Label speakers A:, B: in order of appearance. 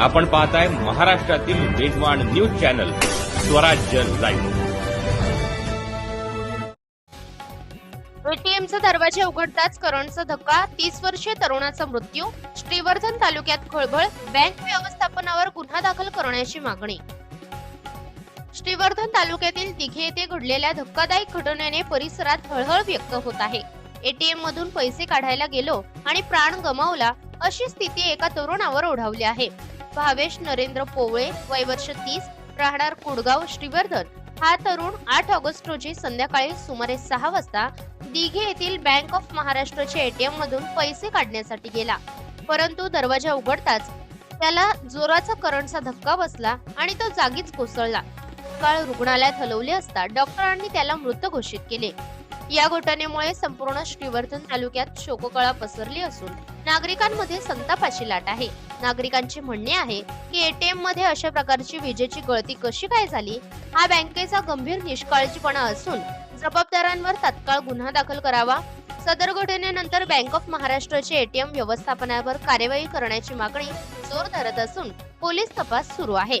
A: आपण पाहताय महाराष्ट्रातील वेगवान न्यूज चॅनल स्वराज्य लाईव्ह.
B: एटीएमचे दरवाजे उघडताच करंटचा धक्का तीस वर्षीय तरुणाचा मृत्यू श्रीवर्धन तालुक्यात खळबळ बँक व्यवस्थापनावर गुन्हा दाखल करण्याची मागणी. श्रीवर्धन तालुक्यातील दिघे येथे घडलेल्या धक्कादायक घटनेने परिसरात हळहळ व्यक्त होत आहे. एटीएम मधून पैसे काढायला गेलो आणि प्राण गमावला अशी स्थिती एका तरुणावर ओढावली आहे. भावेश नरेंद्र पोवळे वय वर्ष तीस राहणार कुडगाव श्रीवर्धन. हा तरुण आठ ऑगस्ट रोजी संध्याकाळी सुमारे सहा वाजता दिघे येथील बँक ऑफ महाराष्ट्राच्या एटीएम मधून पैसे काढण्यासाठी गेला. परंतु दरवाजा उघडताच त्याला जोराचा करंटचा धक्का बसला आणि तो जागीच कोसळला. काळ रुग्णालयात हलवले असता डॉक्टरांनी त्याला मृत घोषित केले. या घटनेमुळे संपूर्ण श्रीवर्धन तालुक्यात शोककळा पसरली असून नागरिकांमध्ये संतापाची लाट आहे. नागरिकांचे म्हणणे आहे की एटीएममध्ये अशा प्रकारची विजेची गळती कशी काय झाली? हा बँकेचा गंभीर निष्काळजीपणा असून जबाबदारांवर तात्काळ गुन्हा दाखल करावा. सदर घटनेनंतर बँक ऑफ महाराष्ट्राचे एटीएम व्यवस्थापनावर कार्यवाही करण्याची मागणी जोर धरत असून पोलीस तपास सुरू आहे.